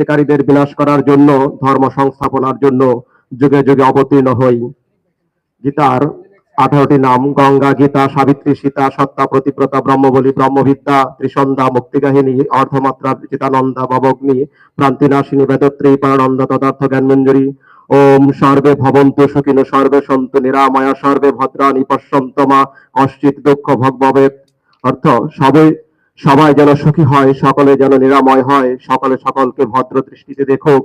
শিকারীদের বিনাশ করার জন্য, ধর্ম সংস্থাপনার জন্য যুগে যুগে অবতীর্ণ হই। গীতার আঠারোটি নাম, গঙ্গা, গীতা, সাবিত্রী, সীতা, সত্তা, প্রতিব্রতা, ব্রহ্মবলী, ব্রহ্মবিদ্যা, ত্রিসন্ধ্যা, মুক্তিকাহিনী, অর্ধমাত্রা, চিতানন্দা ভবগ্নি প্রান্তিনাশিনী বেদত্রী পরানন্দ তদার্থ জ্ঞানমঞ্জুরি। ওম সর্বে ভবন্তু সুখিনো, সর্বে সন্তু নিরাময়া, সর্বে ভদ্রাণী পশ্যন্তমা, কশ্চিৎ দুঃখ ভগভবেত অর্থ সবাই সবাই যেন সুখী হয়, সকলে যেন নিরাময় হয়, সকলে সকলকে ভদ্র দৃষ্টিতে দেখুক।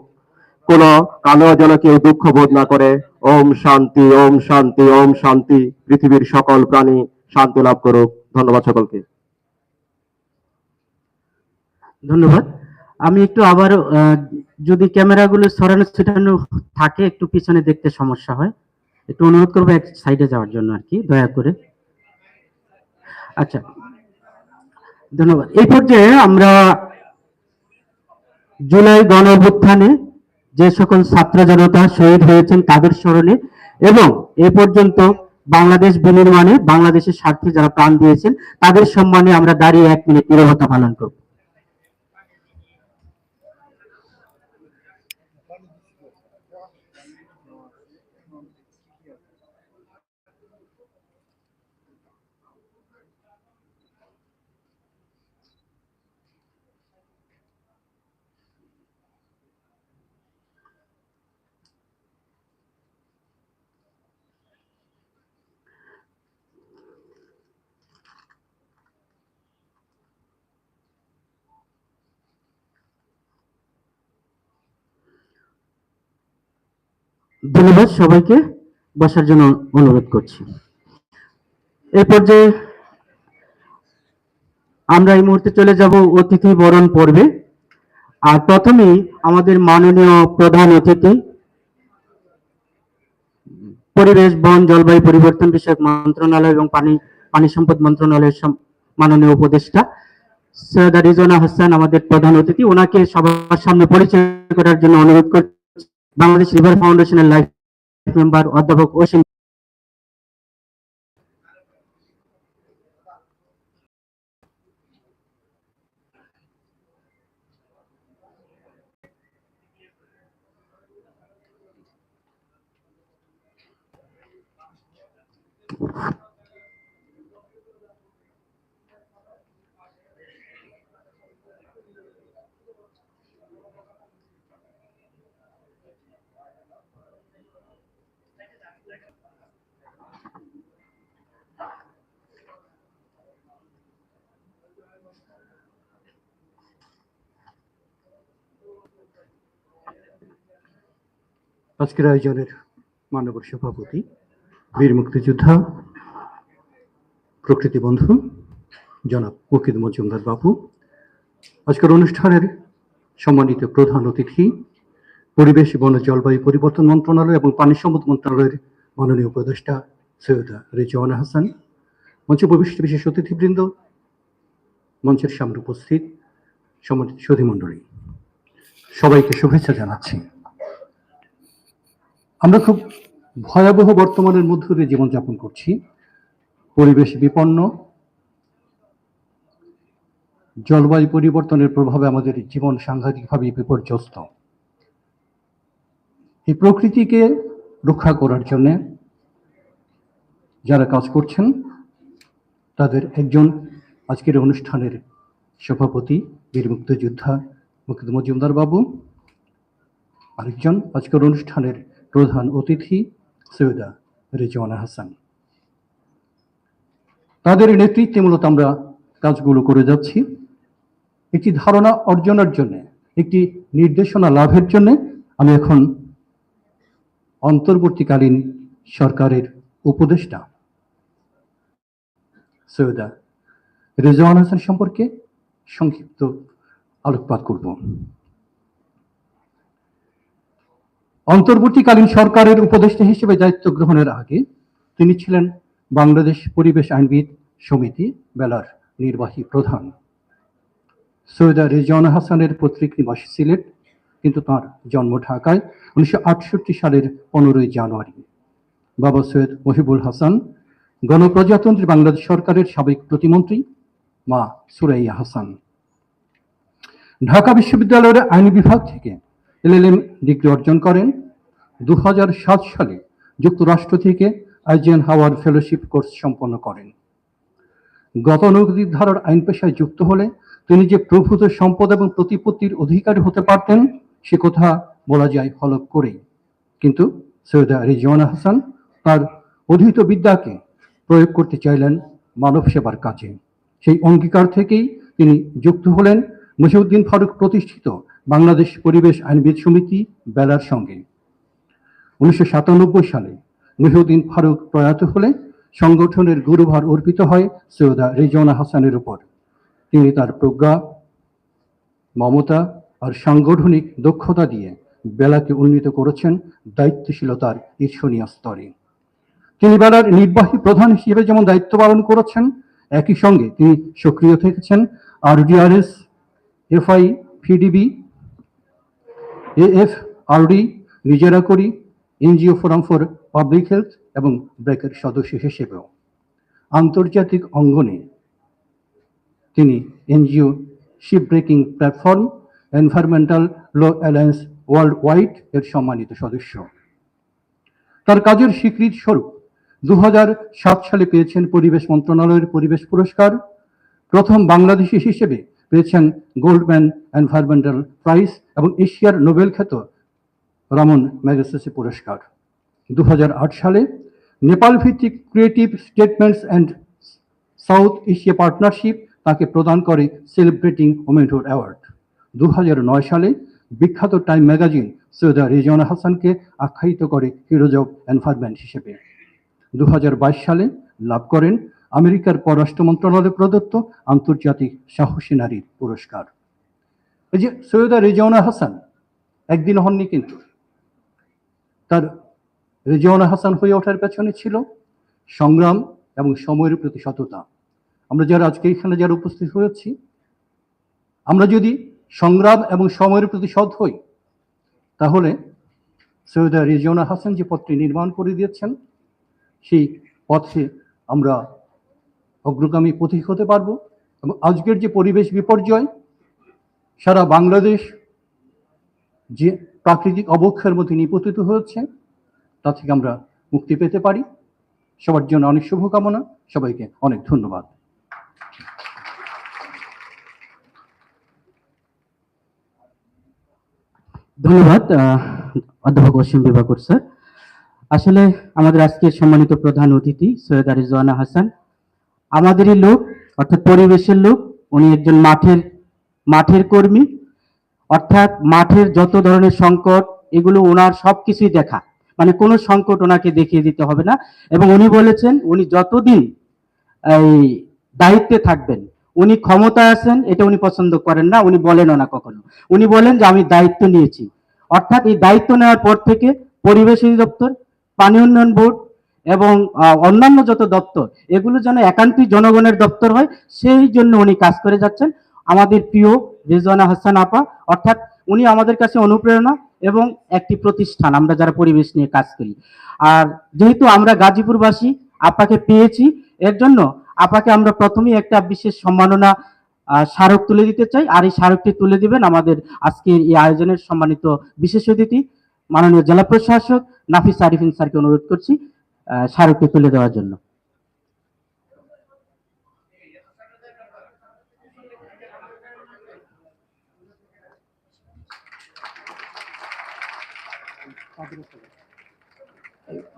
কোন কালো যেন কেউ দুঃখ বোধ না করে, ওম শান্তি ওম শান্তি ওম শান্তি, পৃথিবীর সকল প্রাণী শান্তি লাভ করুক। ধন্যবাদ সকলকে। ধন্যবাদ। আমি একটু আবার যদি ক্যামেরাগুলো সরানো ছিটানো থাকে, একটু পিছনে দেখতে সমস্যা হয়। একটু অনুরোধ করব এক সাইডে যাওয়ার জন্য আর কি, দয়া করে। আচ্ছা ধন্যবাদ। এই পর্যায়ে আমরা জুলাই গণ অভ্যুত্থানে যে সকল ছাত্র জনতা শহীদ হয়েছেন তাদের স্মরণে এবং এ পর্যন্ত বাংলাদেশ বিনির্মাণে বাংলাদেশের স্বার্থে যারা প্রাণ দিয়েছেন, তাদের সম্মানে আমরা দাঁড়িয়ে এক মিনিট নিরবতা পালন করব। ধন্যবাদ সবাইকে বসার জন্য অনুরোধ করছি। এই পর্যায়ে আমরা এই মুহূর্তে চলে যাব অতিথি বরণ পর্বে। আর প্রথমেই আমাদের মাননীয় প্রধান অতিথি, পরিবেশ, বন, জলবায়ু পরিবর্তন বিষয়ক মন্ত্রণালয় এবং পানি পানি সম্পদ মন্ত্রণালয়ের মাননীয় উপদেষ্টা সৈয়দা রিজওয়ানা হাসান, আমাদের প্রধান অতিথি। ওনাকে সবার সামনে পরিচয় করার জন্য অনুরোধ করছি। বাংলাদেশ রিভার ফাউন্ডেশনের লাইফ মেম্বার অধ্যাপক অসীম আজকের আয়োজনের মাননীয় সভাপতি, বীর মুক্তিযোদ্ধা, প্রকৃতি বন্ধু, জনাব মুকিদ মজুমদার বাবু। আজকের অনুষ্ঠানের সম্মানিত প্রধান অতিথি, পরিবেশ, বন, জলবায়ু পরিবর্তন মন্ত্রণালয় এবং পানি সম্পদ মন্ত্রণালয়ের মাননীয় উপদেষ্টা সৈয়দা রেজওয়ানা হাসান, মঞ্চে উপবিষ্ট বিশেষ অতিথিবৃন্দ, মঞ্চের সামনে উপস্থিত সম্মানিত সুধীমণ্ডলী সবাইকে শুভেচ্ছা জানাচ্ছি। আমরা খুব ভয়াবহ বর্তমানের মধ্য দিয়ে জীবনযাপন করছি। পরিবেশ বিপন্ন। জলবায়ু পরিবর্তনের প্রভাবে আমাদের জীবন সাংঘাতিকভাবে বিপর্যস্ত। এই প্রকৃতিকে রক্ষা করার জন্যে যারা কাজ করছেন, তাদের একজন আজকের অনুষ্ঠানের সভাপতি বীর মুক্তিযোদ্ধা মুকিদ মজুমদার বাবু, আরেকজন আজকের অনুষ্ঠানের প্রধান অতিথি সৈয়দা রেজওয়ানা হাসান। তাদের নেতৃত্বে মূলত আমরা কাজগুলো করে যাচ্ছি। একটি ধারণা অর্জনের জন্য, একটি নির্দেশনা লাভের জন্য আমি এখন অন্তর্বর্তীকালীন সরকারের উপদেষ্টা সৈয়দা রেজওয়ান হাসান সম্পর্কে সংক্ষিপ্ত আলোকপাত করব। অন্তর্বর্তীকালীন সরকারের উপদেষ্টা হিসেবে দায়িত্ব গ্রহণের আগে তিনি ছিলেন বাংলাদেশ পরিবেশ আইনবিদ সমিতি বেলার নির্বাহী প্রধান। সৈয়দা রেজাউন হাসানের পৈতৃক নিবাস সিলেট, কিন্তু তার জন্ম ঢাকায় উনিশশো আটষট্টি সালের পনেরোই জানুয়ারি। বাবা সৈয়দ মহিবুল হাসান, গণপ্রজাতন্ত্রী বাংলাদেশ সরকারের সাবেক প্রতিমন্ত্রী, মা সুরাইয়া হাসান। ঢাকা বিশ্ববিদ্যালয়ের আইন বিভাগ থেকে এলএলএম ডিগ্রি অর্জন করেন। দু হাজার সাত সালে যুক্তরাষ্ট্র থেকে আইজেন হাওয়ার ফেলোশিপ কোর্স সম্পন্ন করেন। গতানুগতিক ধারার আইন পেশায় যুক্ত হলে তিনি যে প্রভূত সম্পদ এবং প্রতিপত্তির অধিকারী হতে পারতেন, সে কথা বলা যায় হলক করেই। কিন্তু সৈয়দা রিজওয়ানা হাসান তার অধীত বিদ্যাকে প্রয়োগ করতে চাইলেন মানব সেবার কাজে। সেই অঙ্গীকার থেকেই তিনি যুক্ত হলেন। মহিউদ্দিন ফারুক প্রতিষ্ঠিত বাংলাদেশ পরিবেশ আইনবিদ সমিতি, বেলার সঙ্গে। উনিশশো সাতানব্বই সালে মহিউদ্দিন ফারুক প্রয়াত হলে সংগঠনের গুরুভার অর্পিত হয় সৈয়দা রিজওয়ানা হাসানের উপর। তিনি তার প্রজ্ঞা, মমতা আর সাংগঠনিক দক্ষতা দিয়ে বেলাকে উন্নীত করেছেন দায়িত্বশীলতার ঈর্ষণীয় স্তরে। তিনি বেলার নির্বাহী প্রধান হিসেবে যেমন দায়িত্ব পালন করেছেন, একই সঙ্গে তিনি সক্রিয় থেকেছেন RDRS, FI PDB AF RD Nijera Kori, NGO forum for public health এবং ব্রেকের সদস্য হিসেবেও। আন্তর্জাতিক অঙ্গনে তিনি NGO ship breaking platform environmental law alliance world wide এর সম্মানিত সদস্য। তার কাজের স্বীকৃতি স্বরূপ দু হাজার সাত সালে পেয়েছেন পরিবেশ মন্ত্রণালয়ের পরিবেশ পুরস্কার। প্রথম বাংলাদেশি হিসেবে পেয়েছেন গোল্ডম্যান এনভায়রনমেন্টাল প্রাইজ এবং এশিয়ার নোবেল খ্যাত রমন ম্যাগসেসে পুরস্কার। দু হাজার আট সালে নেপাল ভিত্তিক creative statements and South Asia partnership তাকে প্রদান করে সেলিব্রেটিং ওমেনহুড অ্যাওয়ার্ড। দু হাজার নয় সালে বিখ্যাত টাইম ম্যাগাজিন সৈয়দা রিজওয়ানা হাসানকে আখ্যায়িত করে হিরোজ অব এনভায়রনমেন্ট হিসেবে। দু হাজার বাইশ সালে লাভ করেন আমেরিকার পররাষ্ট্র মন্ত্রণালয় প্রদত্ত আন্তর্জাতিক সাহসী নারীর পুরস্কার। এই যে সৈয়দা রিজওয়ানা হাসান, একদিন হননি কিন্তু। তার রেজিওনা হাসান হয়ে ওঠার পেছনে ছিল সংগ্রাম এবং সময়ের প্রতি সততা। আমরা যারা আজকে এখানে যারা উপস্থিত হয়েছি, আমরা যদি সংগ্রাম এবং সময়ের প্রতি সৎ হই, তাহলে সৈয়দা রেজিওনা হাসান যে পথটি নির্মাণ করে দিয়েছেন, সেই পথে আমরা অগ্রগামী পথিক হতে পারব এবং আজকের যে পরিবেশ বিপর্যয় সারা বাংলাদেশ যে প্রাকৃতিক অবক্ষয়ের মধ্যে নিপতিত হয়েছে, তা থেকে আমরা মুক্তি পেতে পারি। সবার জন্য অনেক শুভকামনা। সবাইকে অনেক ধন্যবাদ। ধন্যবাদ অধ্যাপক অসীম বিভাকুর স্যার। আসলে আমাদের আজকের সম্মানিত প্রধান অতিথি সৈয়দ রিজওয়ানা হাসান। আমাদেরই লোক, অর্থাৎ পরিবেশের লোক, উনি একজন মাঠের মাঠের কর্মী, অর্থাৎ মাঠের যত ধরনের সংকট, এগুলো ওনার সব কিছুই দেখা। মানে কোনো সংকট ওনাকে দেখিয়ে দিতে হবে না। এবং উনি বলেছেন, উনি যতদিন এই দায়িত্বে থাকবেন, উনি ক্ষমতা আছেন, এটা উনি পছন্দ করেন না, উনি বলেনও না কখনো। উনি বলেন যে, আমি দায়িত্ব নিয়েছি। অর্থাৎ এই দায়িত্ব নেওয়ার পর থেকে পরিবেশ অধিদপ্তর, পানি উন্নয়ন বোর্ড এবং অন্যান্য যত দপ্তর, এগুলো যেন একান্তই জনগণের দপ্তর হয়, সেই জন্য উনি কাজ করে যাচ্ছেন। আমাদের প্রিয় রেজওয়ানা হাসান আপা, অর্থাৎ উনি আমাদের কাছে অনুপ্রেরণা এবং একটি প্রতিষ্ঠান, আমরা যারা পরিবেশ নিয়ে কাজ করি। আর যেহেতু আমরা গাজীপুরবাসী, আপাকে পেয়েছি, এর জন্য আপাকে আমরা প্রথমেই একটা বিশেষ সম্মাননা স্মারক তুলে দিতে চাই। আর এই স্মারকটি তুলে দিবেন আমাদের আজকের এই আয়োজনের সম্মানিত বিশেষ অতিথি, মাননীয় জেলা প্রশাসক নাফিস আরিফিন স্যারকে অনুরোধ করছি স্মারকটি তুলে দেওয়ার জন্য।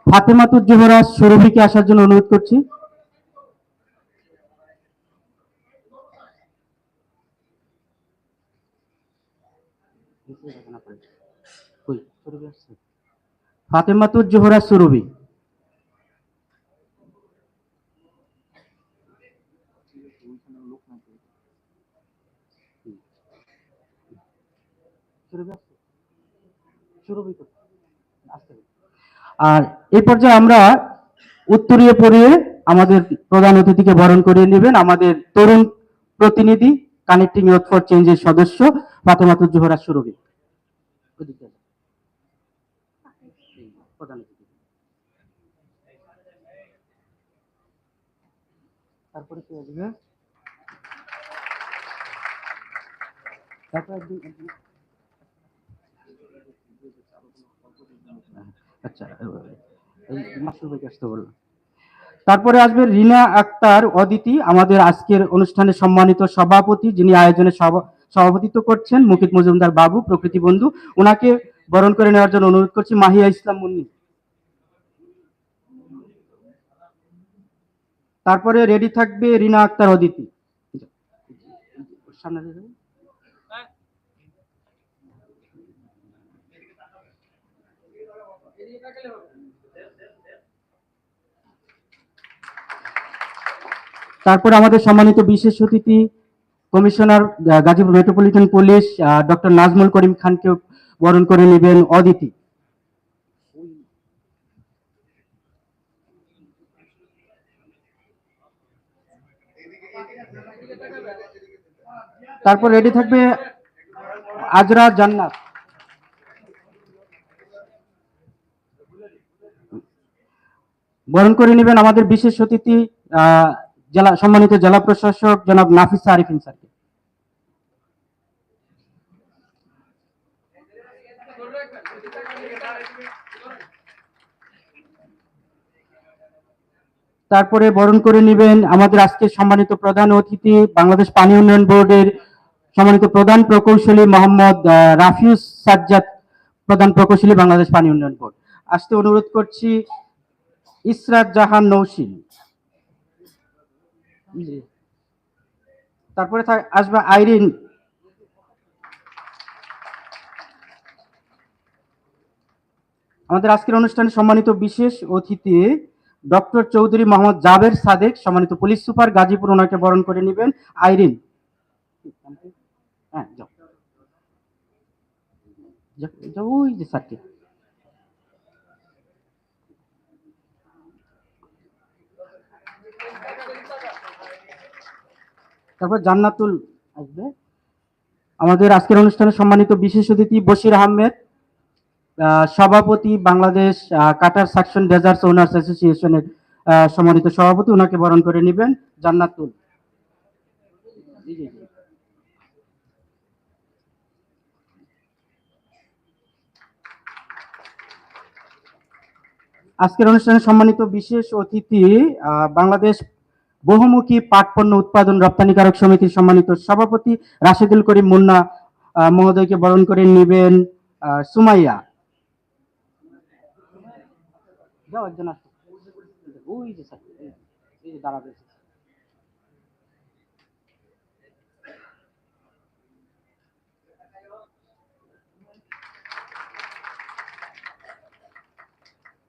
ফাতেমাতুর জোহরা সুরভিকে আসার জন্য অনুরোধ করছি। ফাতেমাতুর জোহরা সুরভি। আর এই পর্যায়ে আমরা উত্তরীয় পড়িয়ে আমাদের প্রধান অতিথিকে বরণ করিয়ে নেবেন আমাদের তরুণ প্রতিনিধি কানেক্টিং ইউথ ফর চেঞ্জের সদস্য ফাতেমাতুর জোহরা সুরভি। তারপরে কে আসবে তারপর আচ্ছা তারপরে আসবে রিনা আক্তার, অদিতি, আমাদের আজকের অনুষ্ঠানের সম্মানিত সভাপতি, যিনি আয়োজনে সভাপতিত্ব করছেন, মুকিত মজুমদার বাবু, প্রকৃতি বন্ধু। ওনাকে বরণ করে নেওয়ার জন্য অনুরোধ করছি, মাহিয়া ইসলাম মুন্নি। তারপরে রেডি থাকবে রিনা আক্তার, অদিতি। সামনে তারপরে আমাদের সম্মানিত বিশেষ অতিথি commissioner Gazipur metropolitan police doctor Nazmul Karim খানকে বরণ করে নেবেন অদিতি। তারপর রেডি থাকবে আজরা জান্নাত। বরণ করে নেবেন আমাদের বিশেষ অতিথি জেলা সম্মানিত জেলা প্রশাসক জনাব নাফিসা আরিফিন স্যারকে। তারপরে বরণ করে নেবেন আমাদের আজকে সম্মানিত প্রধান অতিথি বাংলাদেশ পানি উন্নয়ন বোর্ডের সম্মানিত প্রধান প্রকৌশলী মোহাম্মদ রাফিউস সাজ্জাদ, প্রধান প্রকৌশলী বাংলাদেশ পানি উন্নয়ন বোর্ড। আসতে অনুরোধ করছি ইসরাত জাহান নৌশিন। তারপরে আসবে আইরিন। আমাদের আজকের অনুষ্ঠানে সম্মানিত বিশেষ অতিথি ডক্টর চৌধুরী মোহাম্মদ জাবের সাদেক, সম্মানিত পুলিশ সুপার গাজীপুর, ওনাকে বরণ করে নেবেন। আইরিন। হ্যাঁ ওই যে স্যারকে তারপর জান্নাতুল আসবে আমাদের আজকের অনুষ্ঠানে সম্মানিত বিশেষ অতিথি বশির আহমেদ সভাপতি Bangladesh cutter suction dredgers owners অ্যাসোসিয়েশনের সম্মানিত সভাপতি ওনাকে বরণ করে নেবেন জান্নাতুল। আজকের অনুষ্ঠানে সম্মানিত বিশেষ অতিথি বাংলাদেশ বহুমুখী পাট পণ্য উৎপাদন রপ্তানিকারক সমিতির সম্মানিত সভাপতি রাশেদুল করিম মুন্না মহোদয়কে বরণ করে নেবেন সুমাইয়া। দাঁড়াবে।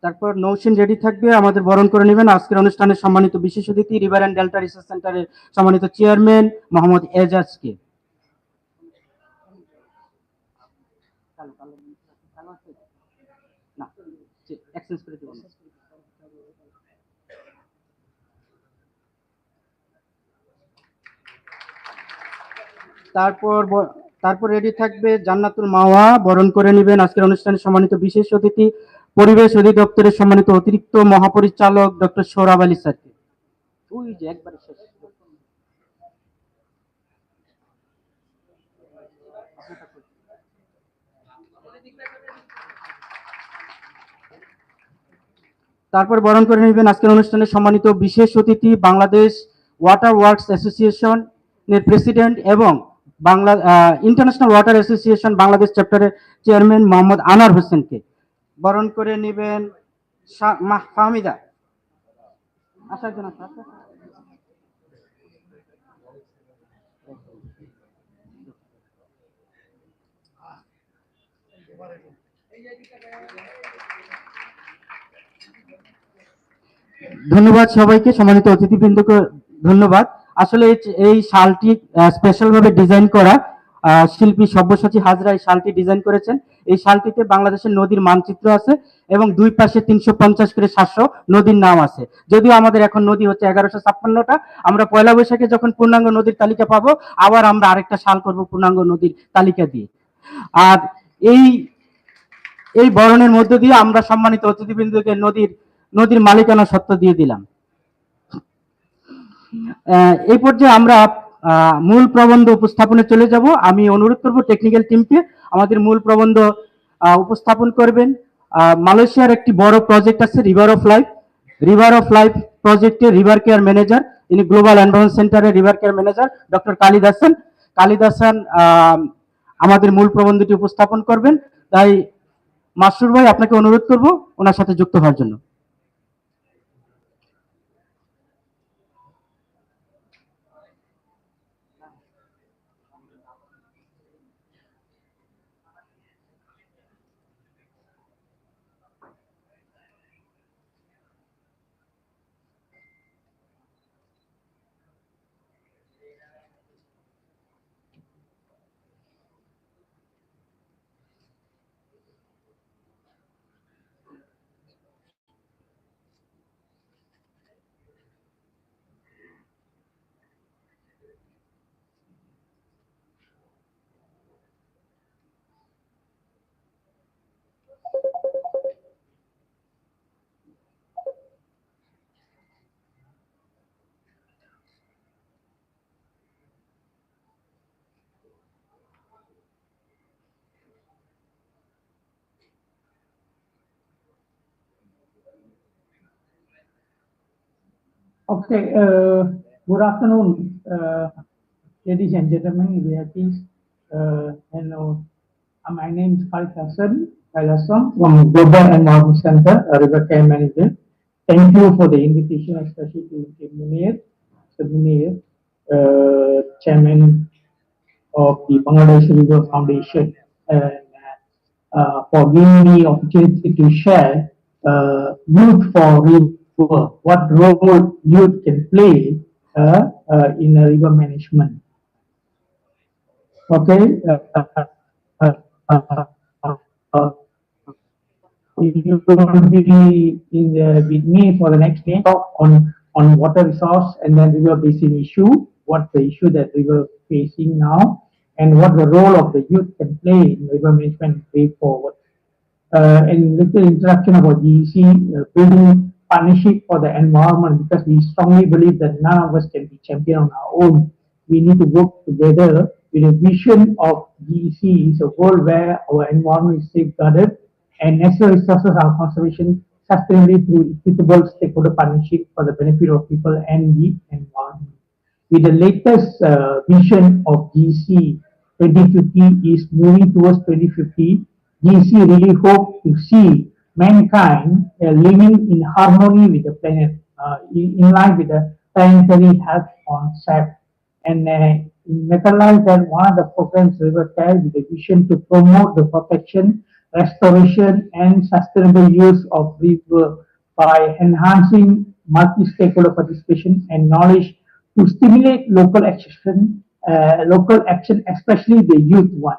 তারপর নৌসেন রেডি থাকবে, আমাদের বরণ করে নেবেন। আজকের অনুষ্ঠানে সম্মানিত বিশেষ অতিথি রিভার অ্যান্ড ডেল্টা রিসার্চ সেন্টারের সম্মানিত চেয়ারম্যান মোহাম্মদ এজাজকে। তারপর তারপর রেডি থাকবে জান্নাতুল মাওয়া, বরণ করে নেবেন। আজকের অনুষ্ঠানে সম্মানিত বিশেষ অতিথি পরিবেশ অধিদপ্তরের সম্মানিত অতিরিক্ত মহাপরিচালক ডক্টর সৌরভ আলী স্যারকে। তারপর বরণ করে নেবেন আজকের অনুষ্ঠানে সম্মানিত বিশেষ অতিথি বাংলাদেশ ওয়াটার ওয়ার্কস অ্যাসোসিয়েশন এর প্রেসিডেন্ট এবং Bangla international water association Bangladesh চ্যাপ্টারের চেয়ারম্যান মোহাম্মদ আনার হোসেনকে। বরণ করে নেবেন ফাহমিদা আসার জন্য আসো, আসো। ধন্যবাদ সবাইকে সম্মানিত অতিথিবৃন্দকে ধন্যবাদ আসলে এই- শালটি স্পেশাল ভাবে ডিজাইন করা শিল্পী সব্যসাচী হাজরা এই শালটি ডিজাইন করেছেন। এই শালটিতে বাংলাদেশের নদীর মানচিত্র আছে এবং দুই পাশে তিনশো পঞ্চাশ করে সাতশো নদীর নাম আছে। যদিও আমাদের এখন নদী হচ্ছে এগারোশো ছাপ্পান্নটা, আমরা পয়লা বৈশাখে যখন পূর্ণাঙ্গ নদীর তালিকা পাবো, আবার আমরা আরেকটা শাল করব পূর্ণাঙ্গ নদীর তালিকা দিয়ে। আর এই এই বরণের মধ্য দিয়ে আমরা সম্মানিত অতিথিবৃন্দকে নদীর নদীর মালিকানা সত্ত্ব দিয়ে দিলাম। এই পর্যায়ে আমরা মূল প্রবন্ধ উপস্থাপনে চলে যাব। আমি অনুরোধ করব টেকনিক্যাল টিমকে আমাদের মূল প্রবন্ধ উপস্থাপন করবেন। মালয়েশিয়ার একটি বড় প্রজেক্ট আছে river of life river of life প্রজেক্টের রিভার কেয়ার ম্যানেজার ইনি গ্লোবাল এনভায়রনমেন্ট সেন্টারের river care manager doctor Kalidasan Kalidasan আমাদের মূল প্রবন্ধটি উপস্থাপন করবেন। তাই মাসরুর ভাই, আপনাকে অনুরোধ করব ওনার সাথে যুক্ত হওয়ার জন্য। Okay, uh, good afternoon, uh, ladies and gentlemen, VIPs. Uh, and uh, my name is Khalid Hassan, Khalid Hassan from Global Environment Center, uh, River Care Manager. Thank you for the invitation, especially to Munir, Munir, uh, Chairman of the Bangladesh River Foundation, and uh, for giving me opportunity to share uh, youth for river, what role youth can play uh, uh, in river management. Okay. if uh, uh, uh, uh, you will be in the, with me for the next day talk on on water resource and then river basin issue, what the issue that river facing now, and what the role of the youth can play in river management way forward. And little introduction about GEC, building partnership for the environment because we strongly believe that none of us can be champion on our own. We need to work together with a vision of GEC is a world where our environment is safeguarded and natural resources are conservation sustainably through equitable stakeholder partnership for the benefit of people and the environment. With the latest uh, vision of GEC 2050 is moving towards 2050, GEC really hope to see mankind living in harmony with the planet, uh, in, in line with the planetary health concept. And uh, in Metalize that one of the programs River Care with the vision to promote the protection, restoration and sustainable use of river by enhancing multi-stakeholder participation and knowledge to stimulate local action, uh, local action, especially the youth one,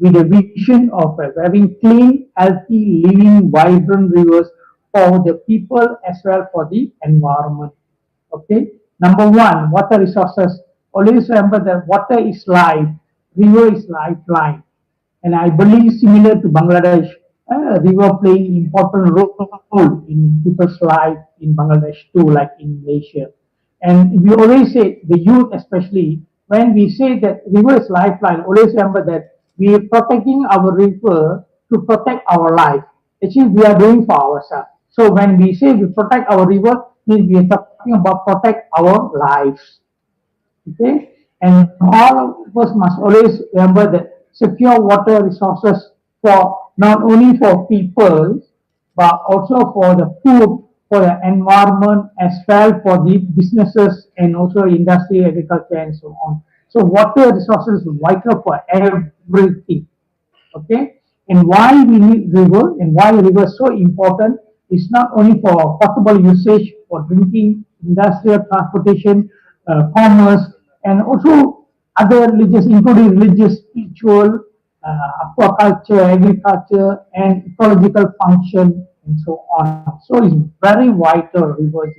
with a vision of having clean, healthy, living, vibrant rivers for the people as well for the environment. Okay. Number one, water resources. Always remember that water is life, river is lifeline. And I believe similar to Bangladesh, uh, river play important role in people's life in Bangladesh too, like in Malaysia. And we always say, the youth especially, when we say that river is lifeline, always remember that we are protecting our river to protect our life. Actually, we are doing for ourselves. So when we say we protect our river, means we are talking about protect our lives. Okay? And all of us must always remember that secure water resources for not only for people, but also for the food, for the environment, as well for the businesses and also industry, agriculture, and so on. So water resources is vital for everything. Okay? And why we need river and why river is so important is not only for potable usage for drinking, industrial transportation, uh, commerce, and also other religious, including religious, spiritual, uh, aquaculture, agriculture, and ecological function, and so on. So it's very vital river.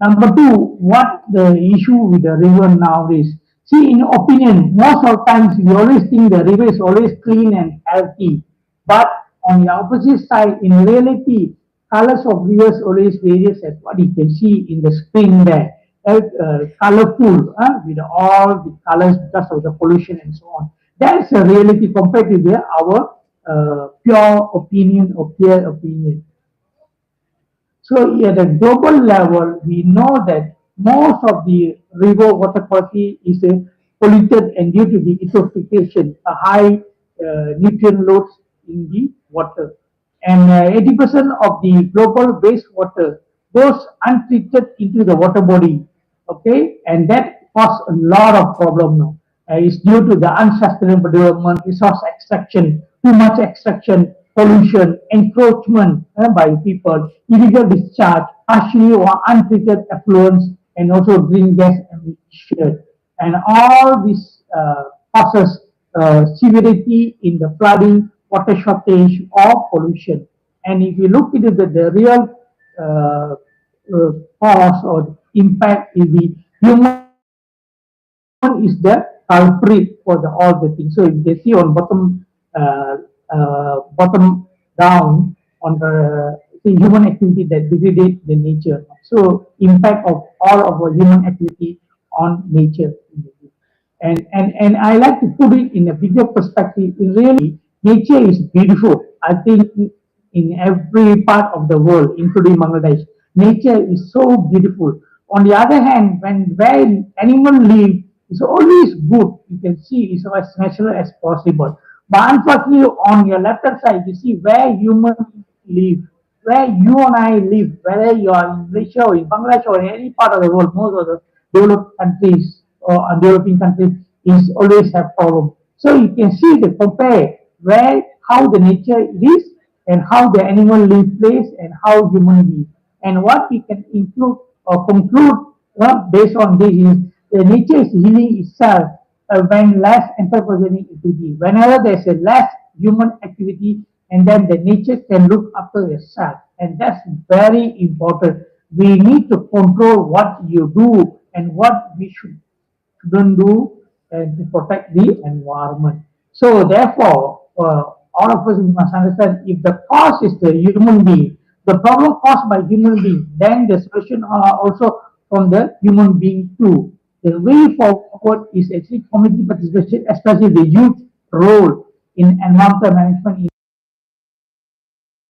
Number two, what the issue with the river now is, see, in opinion, most of times we always think the river is always clean and healthy. But on the opposite side, in reality, colors of rivers always varies as what you can see in the screen there. uh, colorful uh, with all the colors because of the pollution and so on. That's a reality compared to the, our uh, pure opinion or clear opinion. So at a global level, we know that most of the river water quality is uh, polluted and due to the eutrophication, a high uh, nutrient loads in the water. And uh, 80% of the global wastewater goes untreated into the water body. Okay, and that causes a lot of problem now. Uh, it's due to the unsustainable development, resource extraction, too much extraction, pollution, encroachment uh, by people, illegal discharge, partially or untreated effluents, and also green gas emission. And all this uh, causes uh, severity in the flooding, water shortage, or pollution. And if you look into the, the real uh, uh, cause or impact is the human is the culprit for the all the things. So if they see on bottom uh, Uh, bottom down on the, human activity that degrade the nature. So impact of all of our human activity on nature. And and and I like to put it in a bigger perspective. Really, nature is beautiful. I think in every part of the world, including Bangladesh, nature is so beautiful. On the other hand, when where animal live, it's always good. You can see it's as natural as possible. Unfortunately, on your left hand side, you see where humans live, where you and I live, whether you are in Malaysia or in Bangladesh or in any part of the world, most of the developed countries or developing countries is always have problem. So you can see the compare where how the nature is and how the animal live place and how human live. And what we can include or conclude uh, based on this is the nature is healing itself uh, when less anthropogenic activity. Whenever there's a less human activity, and then the nature can look after itself, and that's very important. We need to control what you do and what we should shouldn't do and to protect the environment. So therefore, uh, all of us must understand if the cause is the human being, the problem caused by human being, then the solution are also from the human being too. The way forward is actually community participation, especially the youth role in environmental management